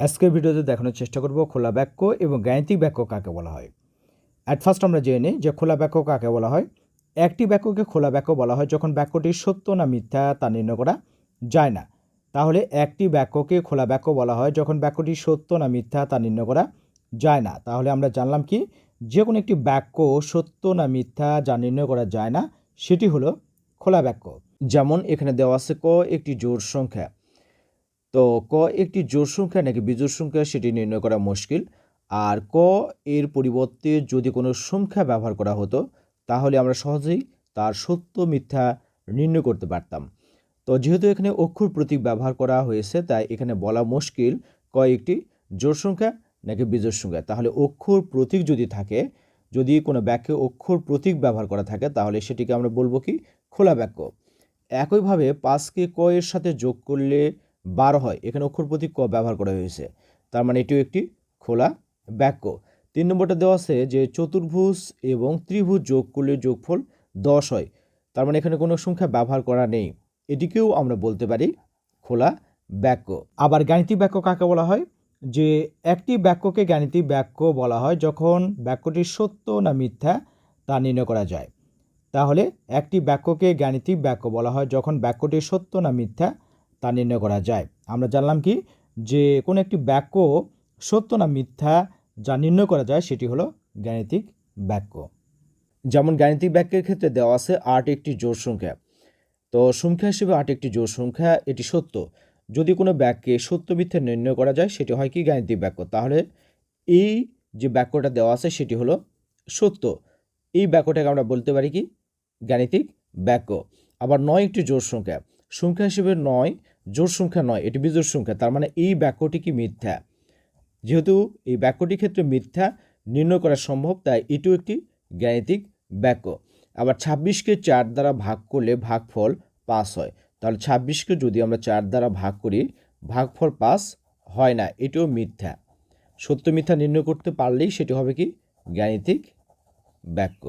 আজকের ভিডিওতে দেখানোর চেষ্টা করব খোলা বাক্য এবং গাণিতিক বাক্য কাকে বলা হয়। অ্যাট ফার্স্ট আমরা জেনে নিই যে খোলা বাক্য কাকে বলা হয়। একটি বাক্যকে খোলা বাক্য বলা হয় যখন বাক্যটি সত্য না মিথ্যা তা নির্ণয় করা যায় না। তাহলে একটি বাক্যকে খোলা বাক্য বলা হয় যখন বাক্যটি সত্য না মিথ্যা তা নির্ণয় করা যায় না। তাহলে আমরা জানলাম কি যে কোনো একটি বাক্য সত্য না মিথ্যা যা নির্ণয় করা যায় না, সেটি হলো খোলা বাক্য। যেমন এখানে দেওয়া আছে ক, একটি জোর সংখ্যা। তো ক একটি জোড় সংখ্যা নাকি বিজোড় সংখ্যা সেটি নির্ণয় করা মুশকিল। আর ক এর পরিবর্তে যদি কোনো সংখ্যা ব্যবহার করা হতো, তাহলে আমরা সহজেই তার সত্য মিথ্যা নির্ণয় করতে পারতাম। তো যেহেতু এখানে অক্ষর প্রতীক ব্যবহার করা হয়েছে, তাই এখানে বলা মুশকিল ক একটি জোড় সংখ্যা নাকি বিজোড় সংখ্যা। তাহলে অক্ষর প্রতীক যদি থাকে, যদি কোনো বাক্যে অক্ষর প্রতীক ব্যবহার করা থাকে, তাহলে সেটিকে আমরা বলব কি খোলা বাক্য। একইভাবে পাঁচকে ক এর সাথে যোগ করলে বারো হয়। এখানে অক্ষর প্রতীক ক ব্যবহার করা হয়েছে। তার মানে এটিও একটি খোলা বাক্য। তিন নম্বরটা দেওয়া আছে যে চতুর্ভুজ এবং ত্রিভুজ যোগ করলে যোগফল দশ হয়। তার মানে এখানে কোনো সংখ্যা ব্যবহার করা নেই। এটিকেও আমরা বলতে পারি খোলা বাক্য। আবার গাণিতিক বাক্য কাকে বলা হয়? যে একটি বাক্যকে গাণিতিক বাক্য বলা হয় যখন বাক্যটি সত্য না মিথ্যা তা নির্ণয় করা যায়। তাহলে একটি বাক্যকে গাণিতিক বাক্য বলা হয় যখন বাক্যটি সত্য না মিথ্যা তা নির্ণয় করা যায়। আমরা জানলাম কি যে কোনো একটি বাক্য সত্য না মিথ্যা যা নির্ণয় করা যায় সেটি হলো গাণিতিক বাক্য। যেমন গাণিতিক বাক্যের ক্ষেত্রে দেওয়া আছে আট একটি জোড় সংখ্যা। তো সংখ্যা হিসেবে আট একটি জোড় সংখ্যা এটি সত্য। যদি কোনো বাক্যে সত্য মিথ্যা নির্ণয় করা যায় সেটি হয় কি গাণিতিক বাক্য? তাহলে এই যে বাক্যটা দেওয়া আছে সেটি হলো সত্য। এই বাক্যটাকে আমরা বলতে পারি কি? গাণিতিক বাক্য। আবার নয় একটি জোড় সংখ্যা। সংখ্যা হিসেবে নয় জোড় সংখ্যা নয়, এটি বিজোড় সংখ্যা, তার মানে এই বাক্যটি কি মিথ্যা? যেহেতু এই বাক্যটির ক্ষেত্রে মিথ্যা নির্ণয় করা সম্ভব, তাই এটিও একটি গাণিতিক বাক্য। আবার ছাব্বিশকে চার দ্বারা ভাগ করলে ভাগফল পাস হয়। তাহলে ছাব্বিশকে যদি আমরা চার দ্বারা ভাগ করি, ভাগফল পাস হয় না, এটিও মিথ্যা। সত্য মিথ্যা নির্ণয় করতে পারলেই সেটি হবে কি? গাণিতিক বাক্য।